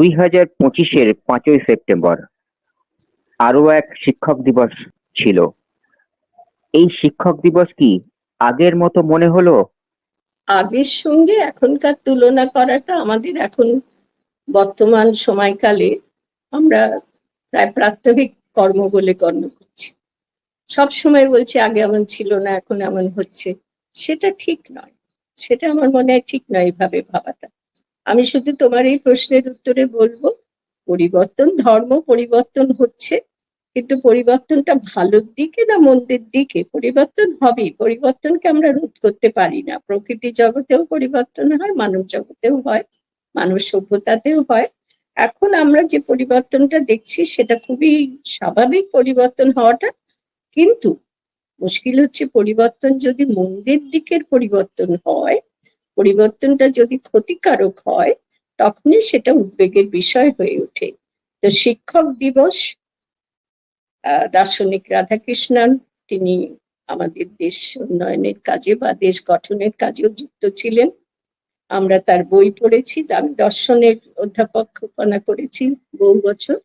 দুই হাজার পঁচিশের পাঁচই সেপ্টেম্বর আরও এক শিক্ষক দিবস ছিল। এই শিক্ষক দিবস কি আগের মতো মনে হলো? আগের সঙ্গে এখনকার তুলনা করাটা আমাদের এখন বর্তমান সময়কালে আমরা প্রায় প্রাত্যহিক কর্ম বলে গণ্য করছি। সব সময় বলছি আগে এমন ছিল না, এখন এমন হচ্ছে। সেটা ঠিক নয়। সেটা আমার মনে হয় ঠিক নয় এভাবে ভাবাটা। আমি শুধু তোমার এই প্রশ্নের উত্তরে বলব, পরিবর্তন, ধর্ম পরিবর্তন হচ্ছে, কিন্তু পরিবর্তনটা ভালোর দিকে না মন্দের দিকে? পরিবর্তন হবেই, পরিবর্তনকে আমরা রোধ করতে পারি না। প্রকৃতি জগতেও পরিবর্তন হয়, মানব জগতেও হয় মানব সভ্যতাতেও হয়। এখন আমরা যে পরিবর্তনটা দেখছি, সেটা খুবই স্বাভাবিক পরিবর্তন হওয়াটা। কিন্তু মুশকিল হচ্ছে পরিবর্তন যদি মন্দের দিকের পরিবর্তন হয় পরিবর্তনটা যদি ক্ষতিকারক হয়, তখনই সেটা উদ্বেগের বিষয় হয়ে ওঠে। তো শিক্ষক দিবস দার্শনিক রাধাকৃষ্ণন, তিনি আমাদের দেশ উন্নয়নের কাজে বা দেশ গঠনের কাজেও যুক্ত ছিলেন। আমরা তার বই পড়েছি আমি দর্শনের অধ্যাপকপনা করেছি বহু বছর।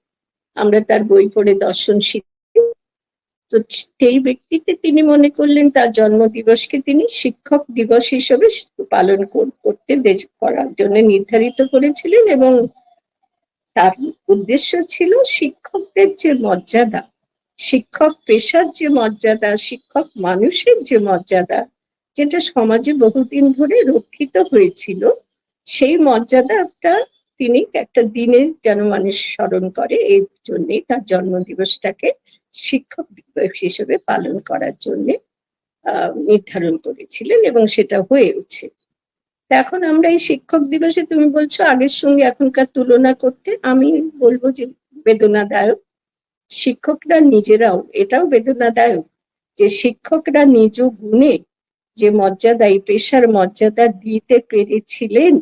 আমরা তার বই পড়ে দর্শন শিখি তো সেই ব্যক্তিতে তিনি মনে করলেন তার জন্মদিবসকে তিনি শিক্ষক দিবস হিসেবে পালন করতে করার জন্য নির্ধারিত করেছিলেন এবং তার উদ্দেশ্য ছিল শিক্ষকদের যে মর্যাদা, শিক্ষক পেশার যে মর্যাদা, শিক্ষক মানুষের যে মর্যাদা, যেটা সমাজে বহুদিন ধরে রক্ষিত হয়েছিল, সেই মর্যাদাটা তিনি একটা দিনে যেন মানুষ স্মরণ করে এই জন্যই তার জন্মদিবসটাকে শিক্ষক দিবস হিসেবে পালন করার জন্য নির্ধারণ করেছিলেন এবং সেটা হয়েওছে তা এখন আমরা এই শিক্ষক দিবসে তুমি বলছো, আগের সঙ্গে এখনকার তুলনা করতে আমি বলব যে বেদনাদায়ক। শিক্ষকরা নিজেরাও, এটাও বেদনাদায়ক যে শিক্ষকরা নিজ গুণে যে মর্যাদা এই পেশার মর্যাদা দিতে পেরেছিলেন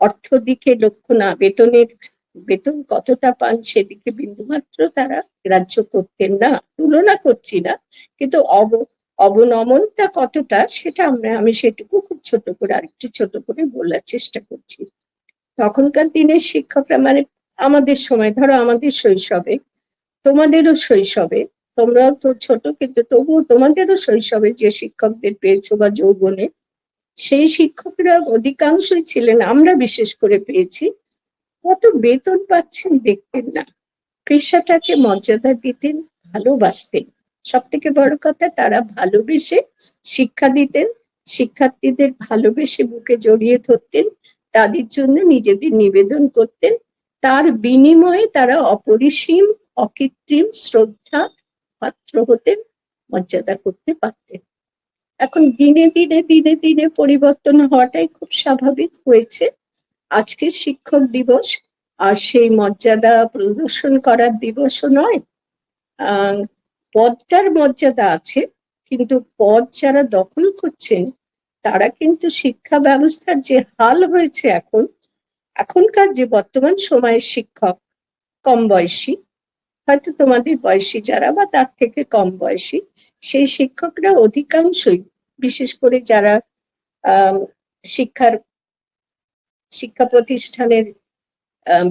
অর্থ দিকে লক্ষ্য না, বেতনের, বেতন কতটা পান সেদিকে বিন্দুমাত্র তারা গ্রাহ্য করতেন না, তুলনা করছি না, কিন্তু অব, অবনমনটা কতটা সেটা আমরা, আমি সেটুকু খুব ছোট করে, আরেকটু ছোট করে বলার চেষ্টা করছি। তখনকার দিনের শিক্ষকরা মানে আমাদের সময়, ধরো আমাদের শৈশবে, তোমাদেরও শৈশবে, তোমরাও তো ছোট, কিন্তু তবুও তোমাদেরও শৈশবে যে শিক্ষকদের পেয়েছ বা যৌবনে সেই শিক্ষকরা অধিকাংশই ছিলেন, আমরা বিশেষ করে পেয়েছি কত বেতন পাচ্ছেন দেখতেন না। পেশাটাকে মর্যাদা দিতেন, ভালোবাসতেন। সব থেকে বড় কথা, তারা ভালোবেসে শিক্ষা দিতেন, শিক্ষার্থীদের ভালোবেসে বুকে জড়িয়ে ধরতেন, তাদের জন্য নিজেদের নিবেদন করতেন। তার বিনিময়ে তারা অপরিসীম, অকৃত্রিম শ্রদ্ধা পাত্র হতেন, মর্যাদা করতে পারতেন। এখন দিনে দিনে দিনে দিনে পরিবর্তন হওয়াটাই খুব স্বাভাবিক হয়েছে। আজকে শিক্ষক দিবস, আর সেই মর্যাদা প্রদর্শন করার দিবসও নয়। পদটার মর্যাদা আছে, কিন্তু পদ যারা দখল করছেন, তারা কিন্তু শিক্ষা ব্যবস্থার যে হাল হয়েছে এখন, এখনকার যে বর্তমান সময়ের শিক্ষক, কম বয়সী হয়তো তোমাদের বয়সী যারা বা তার থেকে কম বয়সী, সেই শিক্ষকরা অধিকাংশই, বিশেষ করে যারা শিক্ষার, শিক্ষা প্রতিষ্ঠানের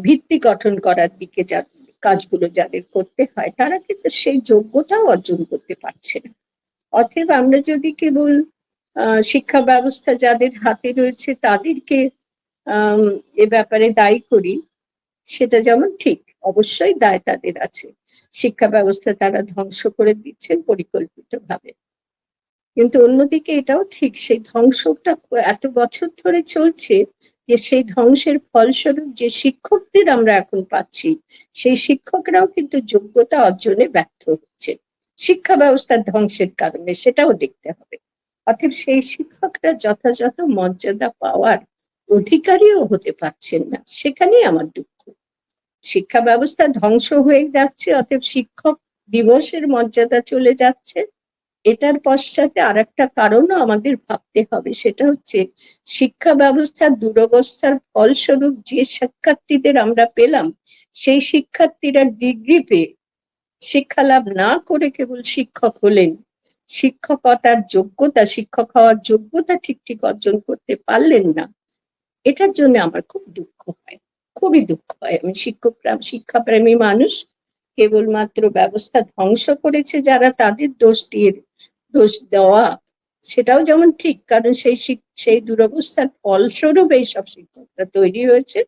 ভিত্তি গঠন করার দিকে যা, কাজগুলো যাদের করতে হয়, তারা কিন্তু সেই যোগ্যতাও অর্জন করতে পারছে না। অতএব আমরা যদি কেবল শিক্ষা ব্যবস্থা যাদের হাতে রয়েছে তাদেরকে এ ব্যাপারে দায়ী করি, সেটা যেমন ঠিক অবশ্যই দায় তাদের আছে। শিক্ষা ব্যবস্থা তারা ধ্বংস করে দিচ্ছেন পরিকল্পিতভাবে। কিন্তু অন্যদিকে এটাও ঠিক, সেই ধ্বংসটা এত বছর ধরে চলছে যে সেই ধ্বংসের ফলস্বরূপ যে শিক্ষকদের আমরা এখন পাচ্ছি, সেই শিক্ষকরাও কিন্তু যোগ্যতা অর্জনে ব্যর্থ হচ্ছে। শিক্ষা ব্যবস্থার ধ্বংসের কারণে সেটাও দেখতে হবে। অতএব সেই শিক্ষকরা যথাযথ মর্যাদা পাওয়ার অধিকারীও হতে পারছেন না। সেখানেই আমার দুঃখ। শিক্ষা ব্যবস্থা ধ্বংস হয়ে যাচ্ছে, অতএব শিক্ষক দিবসের মর্যাদা চলে যাচ্ছে। এটার পশ্চাতে আর একটা কারণও আমাদের ভাবতে হবে, সেটা হচ্ছে শিক্ষা ব্যবস্থার দুরবস্থার ফলস্বরূপ যে শিক্ষার্থীদের আমরা পেলাম, সেই শিক্ষার্থীরা ডিগ্রি পেয়ে শিক্ষা লাভ না করে কেবল শিক্ষক হলেন। শিক্ষকতার যোগ্যতা, শিক্ষক হওয়ার যোগ্যতা ঠিক ঠিক অর্জন করতে পারলেন না। এটার জন্য আমার খুব দুঃখ হয়। খুবই দুঃখ হয়। আমি শিক্ষক শিক্ষাপ্রেমী মানুষ, কেবলমাত্র ব্যবস্থা ধ্বংস করেছে যারা তাদের দোষ দিয়ে, দোষ দেওয়া, সেটাও যেমন ঠিক, কারণ সেই সেই দুরবস্থার ফলস্বরূপ এইসব শিক্ষকরা তৈরি হয়েছে।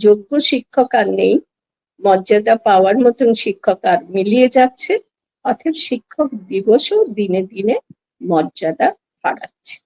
যোগ্য শিক্ষক আর নেই, মর্যাদা পাওয়ার মতন শিক্ষক আর মিলিয়ে যাচ্ছে অথব শিক্ষক দিবসও দিনে দিনে মর্যাদা হারাচ্ছে।